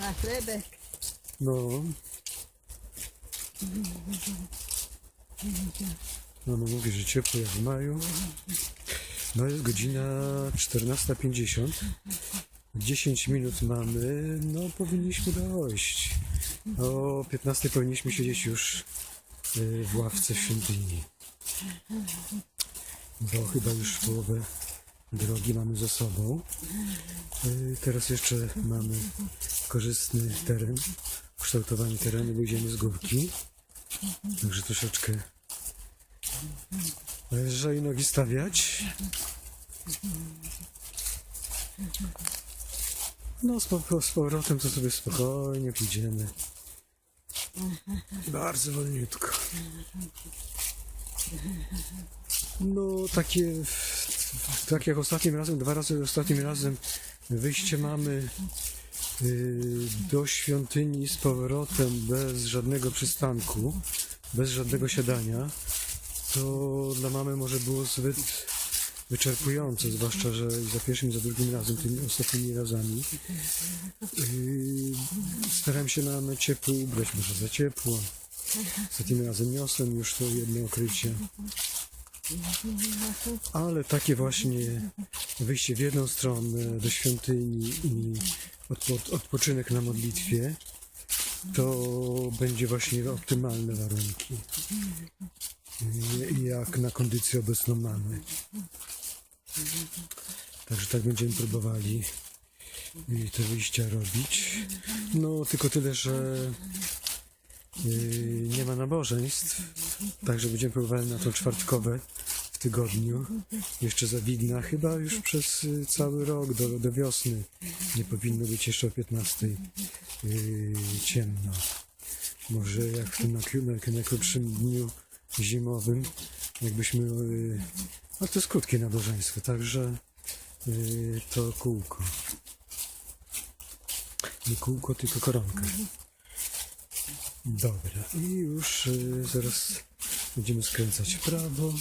na chlebek. No. Mama mówi, że ciepło jak w maju. No jest godzina 14.50. 10 minut mamy, no powinniśmy dojść. O 15 powinniśmy siedzieć już y, w ławce w świątyni. Bo chyba już połowę drogi mamy za sobą. Y, Teraz jeszcze mamy korzystny teren, kształtowanie terenu, bo idziemy z górki. Także troszeczkę lżej nogi stawiać. No z powrotem to sobie spokojnie pójdziemy. Bardzo wolniutko. No takie, tak jak ostatnim razem, dwa razy ostatnim razem wyjście mamy y, do świątyni z powrotem bez żadnego przystanku, bez żadnego siadania, to dla mamy może było zbyt wyczerpujące, zwłaszcza, że za pierwszym i za drugim razem, tymi ostatnimi razami yy, starałem się na ciepło ubrać, może za ciepło. Ostatnim razem niosłem już to jedno okrycie. Ale takie właśnie wyjście w jedną stronę do świątyni i odpo- odpoczynek na modlitwie, to będzie właśnie optymalne warunki. Jak na kondycję obecną mamy. Także tak będziemy próbowali te wyjścia robić. No tylko tyle, że y, nie ma nabożeństw, także będziemy próbowali na to czwartkowe tygodniu. Jeszcze zawidna, chyba już przez y, cały rok do, do wiosny. Nie powinno być jeszcze o 15 yy, ciemno. Może jak w tym naj- najkrótszym dniu zimowym, jakbyśmy. Yy, no to jest krótkie nabożeństwo, także yy, to kółko. Nie kółko, tylko koronka. Dobra, i już yy, zaraz będziemy skręcać w prawo.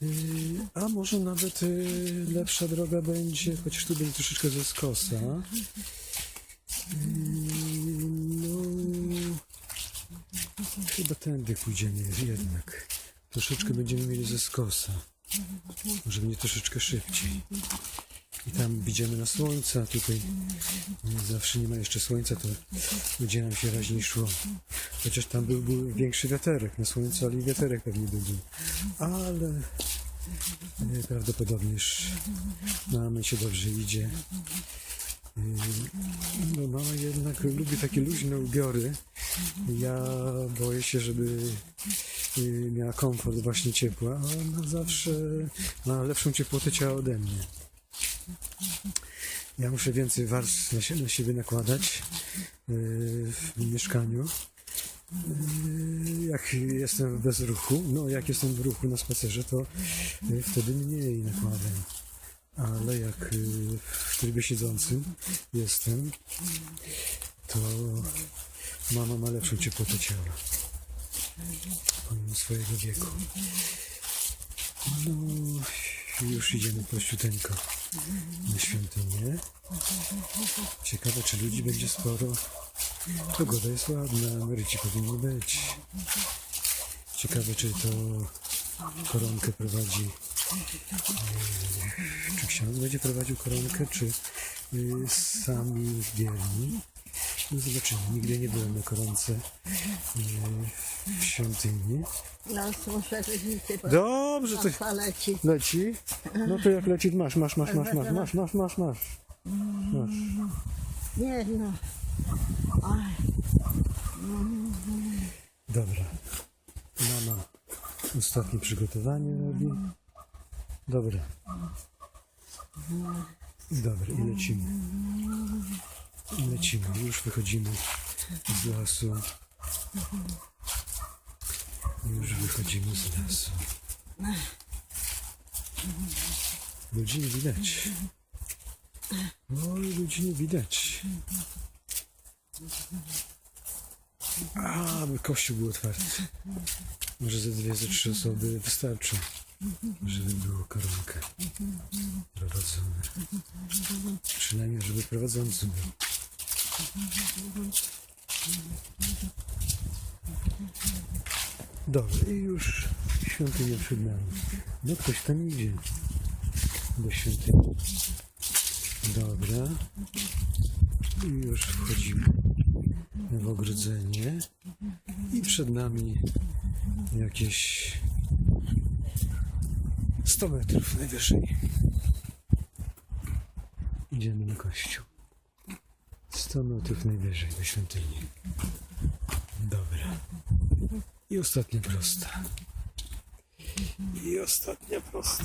Yy, A może nawet yy, lepsza droga będzie, chociaż tu będzie troszeczkę ze skosa. Yy, No, chyba tędy pójdziemy jednak. Troszeczkę będziemy mieli ze skosa. Może będzie troszeczkę szybciej. I tam widzimy na słońce, a tutaj nie zawsze nie ma jeszcze słońca, to będzie nam się raźniej szło. Chociaż tam był, był większy wiaterek na słońcu, ale i wiaterek pewnie będzie. Ale e, prawdopodobnie już mamy się dobrze idzie. E, No mama jednak lubi takie luźne ubiory. Ja boję się, żeby e, miała komfort właśnie ciepła, a ona zawsze ma lepszą ciepłotę ciała ode mnie. Ja muszę więcej warstw na, na siebie nakładać yy, w mieszkaniu. Yy, Jak jestem bez ruchu, no jak jestem w ruchu na spacerze, to yy, wtedy mniej nakładam. Ale jak w trybie siedzącym jestem, to mama ma lepszą ciepłotę ciała. Pomimo swojego wieku. No, już idziemy prościuteńko na świątynię. Ciekawe, czy ludzi będzie sporo. Pogoda jest ładna, emeryci powinni być. Ciekawe, czy to koronkę prowadzi. Czy ksiądz będzie prowadził koronkę, czy yy, sami wierni? No zobaczymy. Nigdy nie byłem na koronce yy, w świątyni. No muszę bo Dobrze, to leci. leci. No to jak leci, masz, masz, masz, masz, masz, masz, masz, masz, masz. masz. Nie no. Dobra. Mama ostatnie przygotowanie robi. Dobra. Dobra, i lecimy. Lecimy. Już wychodzimy z lasu. Już wychodzimy z lasu. Ludzi nie widać. Oj, ludzi nie widać. A, by kościół był otwarty. Może ze dwie, ze trzy osoby wystarczy. żeby było koronkę prowadzone. Przynajmniej, żeby prowadzący był. Dobra, i już świątynia przed nami. No ktoś tam idzie do świątyni. Dobra. I już wchodzimy w ogrodzenie. I przed nami jakieś 100 metrów najwyżej. Idziemy na kościół. 100 metrów najwyżej do świątyni. Dobra. I ostatnia prosta. I ostatnia prosta.